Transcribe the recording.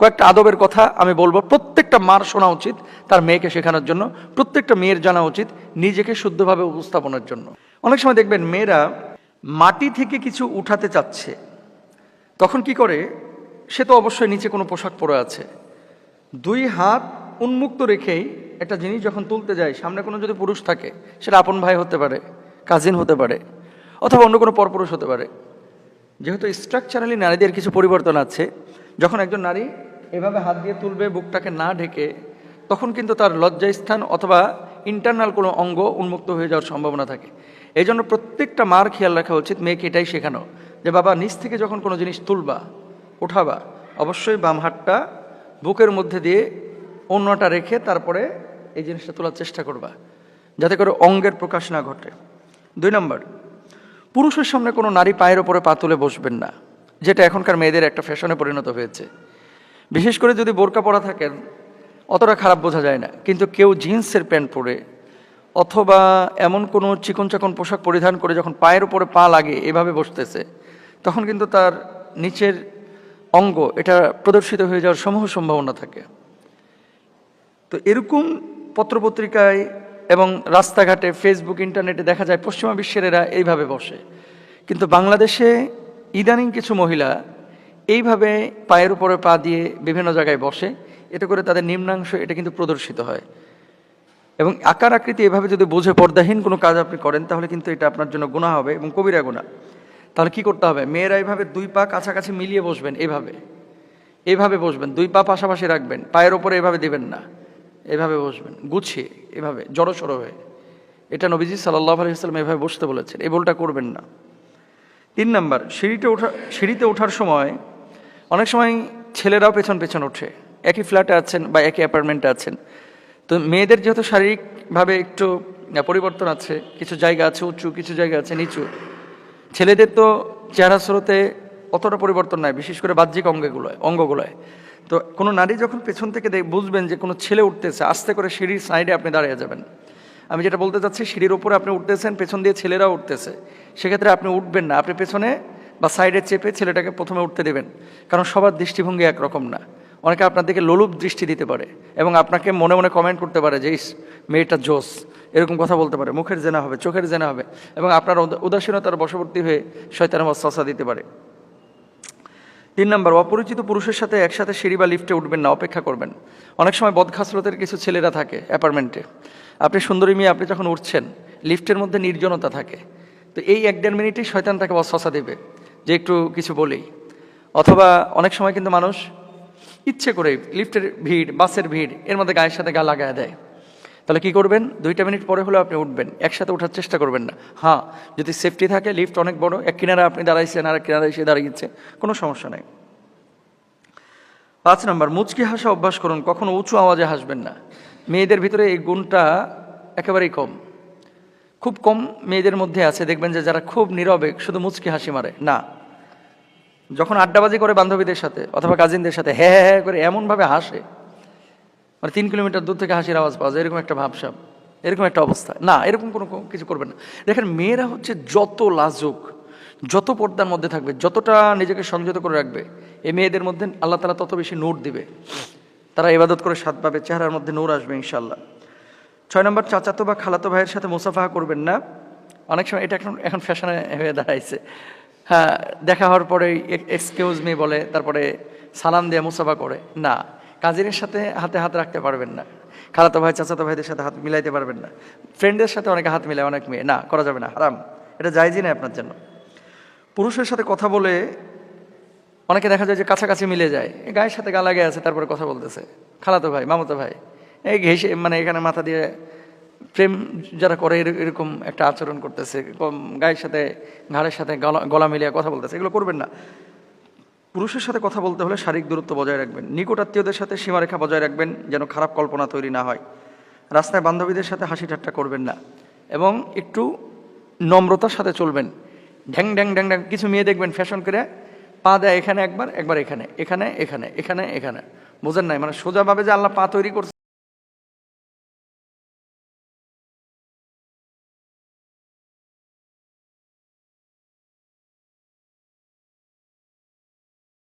কয়েকটা আদবের কথা আমি বলব। প্রত্যেকটা মার শোনা উচিত তার মেয়েকে শেখানোর জন্য। প্রত্যেকটা মেয়ের জানা উচিত নিজেকে শুদ্ধভাবে উপস্থাপনের জন্য। অনেক সময় দেখবেন মেয়েরা মাটি থেকে কিছু উঠাতে চাচ্ছে। তখন কি করে? সে তো অবশ্যই নিচে কোনো পোশাক পরে আছে। দুই হাত উন্মুক্ত রেখেই একটা জিনিস যখন তুলতে যায়, সামনে কোনো যদি পুরুষ থাকে, সেটা আপন ভাই হতে পারে কাজিন হতে পারে, অথবা অন্য কোনো পরপুরুষ হতে পারে। যেহেতু স্ট্রাকচারালি নারীদের কিছু পরিবর্তন আছে, যখন একজন নারী এভাবে হাত দিয়ে তুলবে, বুকটাকে না ঢেকে, তখন কিন্তু তার লজ্জাস্থান অথবা ইন্টারনাল কোনো অঙ্গ উন্মুক্ত হয়ে যাওয়ার সম্ভাবনা থাকে। এই জন্য প্রত্যেকটা মার খেয়াল রাখা উচিত, মেয়েকে এটাই শেখানো, যে বাবা নিচ থেকে যখন কোনো জিনিস তুলবা ওঠাবা অবশ্যই বাম হাতটা বুকের মধ্যে দিয়ে অন্যটা রেখে তারপরে এই জিনিসটা তোলার চেষ্টা করবা, যাতে করে অঙ্গের প্রকাশ না ঘটে। দুই নম্বর, পুরুষের সামনে কোনো নারী পায়ের ওপরে পা তুলে বসবেন না, যেটা এখনকার মেয়েদের একটা ফ্যাশনে পরিণত হয়েছে। বিশেষ করে যদি বোরকা পরা থাকেন, অতটা খারাপ বোঝা যায় না। কিন্তু কেউ জিন্সের প্যান্ট পরে অথবা এমন কোনো চিকন চাকন পোশাক পরিধান করে যখন পায়ের উপরে পা লাগে, এভাবে বসতেছে, তখন কিন্তু তার নিচের অঙ্গ এটা প্রদর্শিত হয়ে যাওয়ার সমূহ সম্ভাবনা থাকে। তো এরকম পত্রপত্রিকায় এবং রাস্তাঘাটে ফেসবুক ইন্টারনেটে দেখা যায় পশ্চিমা বিশ্বের এরা এইভাবে বসে। কিন্তু বাংলাদেশে ইদানিং কিছু মহিলা এইভাবে পায়ের উপরে পা দিয়ে বিভিন্ন জায়গায় বসে, এতে করে তাদের নিম্নাংশ এটা কিন্তু প্রদর্শিত হয়। এবং আকার আকৃতি এভাবে যদি বুঝে পর্দাহীন কোনো কাজ আপনি করেন, তাহলে কিন্তু এটা আপনার জন্য গুণা হবে এবং কবিরা গুণা। তাহলে কি করতে হবে? মেয়েরা এইভাবে দুই পা কাছাকাছি মিলিয়ে বসবেন এভাবে। এভাবে বসবেন, দুই পা পাশাপাশি রাখবেন, পায়ের ওপরে এভাবে দেবেন না। এভাবে বসবেন, গুছিয়ে এভাবে, জড়সড়ো হয়ে। এটা নবীজি সাল্লাহ আলহিহাল্লাম এভাবে বসতে বলেছেন, এই বলটা করবেন না। তিন নাম্বার, সিঁড়িতে ওঠা সিঁড়িতে ওঠার সময় অনেক সময় ছেলেরাও পেছন পেছন ওঠে। একই ফ্ল্যাটে আছেন বা একই অ্যাপার্টমেন্টে আছেন। তো মেয়েদের যেহেতু শারীরিকভাবে একটু পরিবর্তন আছে, কিছু জায়গা আছে উঁচু, কিছু জায়গা আছে নিচু, ছেলেদের তো চেহারা স্রোতে অতটা পরিবর্তন নাই, বিশেষ করে বাহ্যিক অঙ্গগুলোয় অঙ্গগুলোয়। তো কোনো নারী যখন পেছন থেকে দেখ- বুঝবেন যে কোনো ছেলে উঠতেছে, আস্তে করে সিঁড়ির সাইডে আপনি দাঁড়িয়ে যাবেন। আমি যেটা বলতে চাচ্ছি, সিঁড়ির ওপরে আপনি উঠতেছেন, পেছন দিয়ে ছেলেরাও উঠতেছে। সেক্ষেত্রে আপনি উঠবেন না, আপনি পেছনে বা সাইডে চেপে ছেলেটাকে প্রথমে উঠতে দেবেন। কারণ সবার দৃষ্টিভঙ্গি একরকম না। অনেকে আপনার দিকে লোলুপ দৃষ্টি দিতে পারে এবং আপনাকে মনে মনে কমেন্ট করতে পারে যে, ইস, মেয়েটা জোস। এরকম কথা বলতে পারে। মুখের জেনা হবে, চোখের জেনা হবে এবং আপনার উদাসীনতার বশবর্তী হয়ে শয়তান সসা দিতে পারে। তিন নম্বর, অপরিচিত পুরুষের সাথে একসাথে সিঁড়ি বা লিফটে উঠবেন না, অপেক্ষা করবেন। অনেক সময় বদখাসলতের কিছু ছেলেরা থাকে অ্যাপার্টমেন্টে। আপনি সুন্দরী মেয়ে, আপনি যখন উঠছেন, লিফটের মধ্যে নির্জনতা থাকে। তো এই এক দেড় মিনিটেই শয়তান তাকে বসা দেবে। যে একটু কিছু বলি। অথবা অনেক সময় কিন্তু মানুষ ইচ্ছে করে লিফটের ভিড়, বাসের ভিড়, এর মধ্যে গায়ের সাথে গা লাগায় দেয়। তাহলে কি করবেন? দুইটা মিনিট পরে হলেও আপনি উঠবেন। একসাথে ওঠার চেষ্টা করবেন না। হ্যাঁ যদি সেফটি থাকে লিফট অনেক বড়। এক কিনারা আপনি দাঁড়াইছেন আর এক কিনারা এসে দাঁড়িয়েছে, কোনো সমস্যা নেই। পাঁচ নম্বর, মুচকি হাসা অভ্যাস করুন। কখনো উঁচু আওয়াজে হাসবেন না। মেয়েদের ভিতরে এই গুণটা একেবারেই কম। খুব কম মেয়েদের মধ্যে আছে, দেখবেন যে যারা খুব নীরবে শুধু মুচকি হাসি মারে। না। যখন আড্ডাবাজি করে বান্ধবীদের সাথে অথবা কাজিনদের সাথে হ্যাঁ হ্যাঁ হ্যাঁ করে এমনভাবে হাসে মানে তিন কিলোমিটার দূর থেকে হাসির আওয়াজ পাওয়া যায়, এরকম একটা ভাবসাব, এরকম একটা অবস্থা। না, এরকম কোনো কিছু করবেন না। দেখেন, মেয়েরা হচ্ছে যত লাজুক, যত পর্দার মধ্যে থাকবে, যতটা নিজেকে সংযত করে রাখবে, এই মেয়েদের মধ্যে আল্লাহ তালা তত বেশি নূর দিবে। তারা ইবাদত করে স্বাদ পাবে, চেহারার মধ্যে নূর আসবে ইনশাল্লাহ ছয় নম্বর চাচাতো বা খালাতো ভাইয়ের সাথে মুসাফাহা করবেন না। অনেক সময় এটা এখন এখন ফ্যাশনে হয়ে দাঁড়াইছে। হ্যাঁ দেখা হওয়ার পরে এক্সকিউজ মি বলে, তারপরে সালাম দিয়ে মুসাফা করে। না, কাজিনের সাথে হাতে হাত রাখতে পারবেন না। খালাতো ভাই, চাচাতো ভাইদের সাথে হাত মিলাইতে পারবেন না। ফ্রেন্ডের সাথে অনেকে হাত মিলায়, অনেক মেয়ে। না, করা যাবে না, হারাম। এটা যাইজি না আপনার জন্য। পুরুষের সাথে কথা বলে অনেকে দেখা যায় যে কাছাকাছি মিলে যায়। গায়ের সাথে গা লাগে আছে, তারপরে কথা বলতেছে। খালাতো ভাই, মামাতো ভাই ঘেসে মানে এখানে মাথা দিয়ে প্রেম যারা করে এর- এরকম একটা আচরণ করতেছে গায়ের সাথে, ঘাড়ের সাথে গলা গলা মিলিয়ে কথা বলতেছে, এগুলো করবেন না। পুরুষের সাথে কথা বলতে হলে শারীরিক দূরত্ব বজায় রাখবেন নিকট আত্মীয়দের সাথে সীমারেখা বজায় রাখবেন যেন খারাপ কল্পনা তৈরি না হয়। রাস্তায় বান্ধবীদের সাথে হাসি ঠাট্টা করবেন না এবং একটু নম্রতার সাথে চলবেন। ঢ্যাং ঢ্যাং ঢ্যাং ঢ্যাং, কিছু মেয়ে দেখবেন ফ্যাশন করে, পা দেয় এখানে একবার একবার এখানে এখানে এখানে এখানে এখানে। বোঝেন নাই মানে সোজাভাবে যে আল্লাহ পা তৈরি করছে।